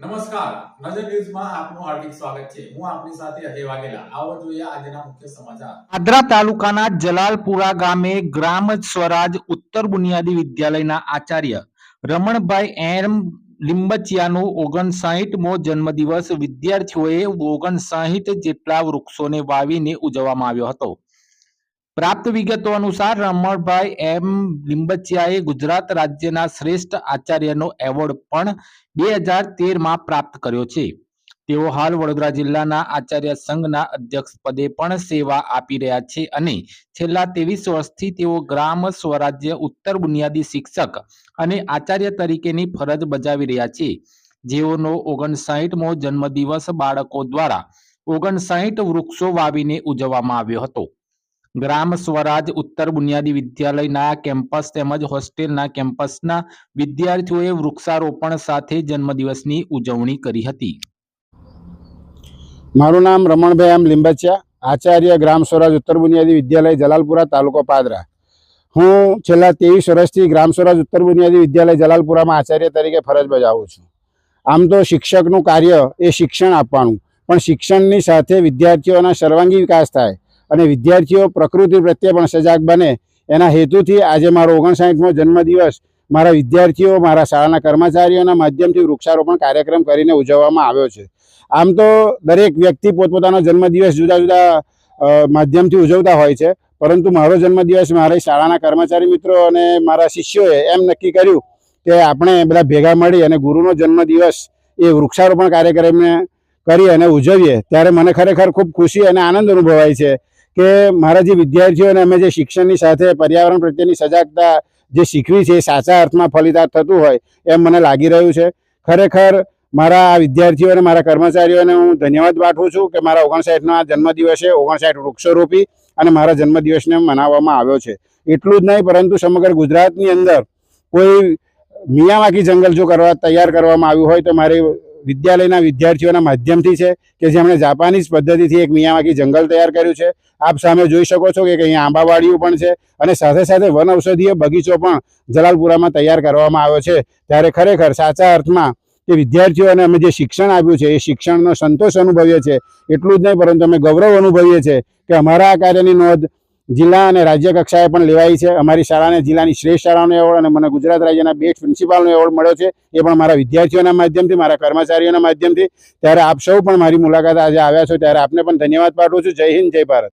નમસ્કાર. નજર ન્યૂઝમાં આપનું હાર્દિક સ્વાગત છે. હું આપની સાથે અજય વાઘેલા. આવો જોઈએ આજના મુખ્ય સમાચાર. આદરા તાલુકાના જલાલપુરા ગામે ગ્રામ સ્વરાજ ઉત્તર બુનિયાદી વિદ્યાલયના આચાર્ય રમણભાઈ એમ લિંબચિયાનો ઓગણસાહીઠમો જન્મદિવસ વિદ્યાર્થીઓએ ઓગણસાહીઠ જેટલા વૃક્ષોને વાવીને ઉજવવામાં આવ્યો હતો. પ્રાપ્ત વિગતો અનુસાર રમણભાઈ એમ લીંબચિયાએ ગુજરાત રાજ્યના શ્રેષ્ઠ આચાર્યનો એવોર્ડ પણ બે હજાર તેરમાં પ્રાપ્ત કર્યો છે. તેઓ હાલ વડોદરા જિલ્લાના આચાર્ય સંઘના અધ્યક્ષ પદે પણ સેવા આપી રહ્યા છે અને છેલ્લા ત્રેવીસ વર્ષથી તેઓ ગ્રામ, સ્વરાજ્ય, ઉત્તર બુનિયાદી શિક્ષક અને આચાર્ય તરીકેની ફરજ બજાવી રહ્યા છે. જેઓનો ઓગણસાઠમો જન્મદિવસ બાળકો દ્વારા ઓગણસાઠ વૃક્ષો વાવીને ઉજવવામાં આવ્યો હતો. ગ્રામ સ્વરાજ ઉત્તર બુનિયાદી વિદ્યાલયના કેમ્પસ તેમજ હોસ્ટેલના કેમ્પસના વિદ્યાર્થીઓએ વૃક્ષારોપણ સાથે જન્મદિવસની ઉજવણી કરી હતી. મારું નામ રમણભાઈ એમ લીંબચિયા, આચાર્ય ગ્રામ સ્વરાજ ઉત્તર બુનિયાદી વિદ્યાલય જલાલપુરા, તાલુકો પાદરા. હું છેલ્લા ત્રેવીસ વર્ષથી ગ્રામ સ્વરાજ ઉત્તર બુનિયાદી વિદ્યાલય જલાલપુરામાં આચાર્ય તરીકે ફરજ બજાવું છું. આમ તો શિક્ષકનું કાર્ય એ શિક્ષણ આપવાનું, પણ શિક્ષણની સાથે વિદ્યાર્થીઓના સર્વાંગી વિકાસ થાય અને વિદ્યાર્થીઓ પ્રકૃતિ પ્રત્યે પણ સજાગ બને. એના હેતુથી આજે મારો ઓગણસાઠમો જન્મદિવસ. મારા વિદ્યાર્થીઓ, મારા શાળાના કર્મચારીઓના માધ્યમથી વૃક્ષારોપણ કાર્યક્રમ કરીને ઉજવવામાં આવ્યો છે. આમ તો દરેક વ્યક્તિ પોતપોતાનો જન્મદિવસ જુદા જુદા માધ્યમથી ઉજવતા હોય છે. પરંતુ મારો જન્મદિવસ મારી શાળાના કર્મચારી મિત્રો અને મારા શિષ્યોએ એમ નક્કી કર્યું કે આપણે બધા ભેગા મળી અને ગુરુનો જન્મદિવસ એ વૃક્ષારોપણ કાર્યક્રમને કરી અને ઉજવીએ. ત્યારે મને ખરેખર ખૂબ ખુશી અને આનંદ અનુભવાય છે. કે મારા જે વિદ્યાર્થીઓને અમે જે શિક્ષણની સાથે પર્યાવરણ પ્રત્યેની સજાગતા જે શીખવી છે એ સાચા અર્થમાં ફલિતાર્થ થતું હોય એમ મને લાગી રહ્યું છે. ખરેખર મારા વિદ્યાર્થીઓ અને મારા કર્મચારીઓને હું ધન્યવાદ પાઠવું છું કે મારા ઓગણસાઠના જન્મદિવસે ઓગણસાઠ વૃક્ષો રોપી અને મારા જન્મદિવસને મનાવવામાં આવ્યો છે. એટલું જ નહીં, પરંતુ સમગ્ર ગુજરાતની અંદર કોઈ મિયાવાકી જંગલ જો કરવા તૈયાર કરવામાં આવ્યું હોય તો મારી વિદ્યાલયના વિદ્યાર્થીઓના માધ્યમથી છે કે જેમણે જાપાનીઝ પદ્ધતિથી એક મિયાવાકી જંગલ તૈયાર કર્યું છે. આપ સામે જોઈ શકો છો કે અહીંયા આંબાવાડીઓ પણ છે અને સાથે સાથે વન ઔષધીય બગીચો પણ જલાલપુરામાં તૈયાર કરવામાં આવ્યો છે. ત્યારે ખરેખર સાચા અર્થમાં કે વિદ્યાર્થીઓને અમે જે શિક્ષણ આપ્યું છે એ શિક્ષણનો સંતોષ અનુભવીએ છીએ. એટલું જ નહીં, પરંતુ અમે ગૌરવ અનુભવીએ છીએ કે અમારા આ કાર્યની નોંધ જિલ્લા અને રાજ્ય કક્ષાએ પણ લેવાઈ છે. અમારી શાળાને જિલ્લાની શ્રેષ્ઠ શાળાનો એવોર્ડ અને મને ગુજરાત રાજ્યના બેસ્ટ પ્રિન્સિપાલનો એવોર્ડ મળ્યો છે. એ પણ મારા વિદ્યાર્થીઓના માધ્યમથી, મારા કર્મચારીઓના માધ્યમથી. ત્યારે આપ સૌ પણ મારી મુલાકાત આજે આવ્યા છો. ત્યારે આપને પણ ધન્યવાદ પાઠવું છું. જય હિન્દ, જય ભારત.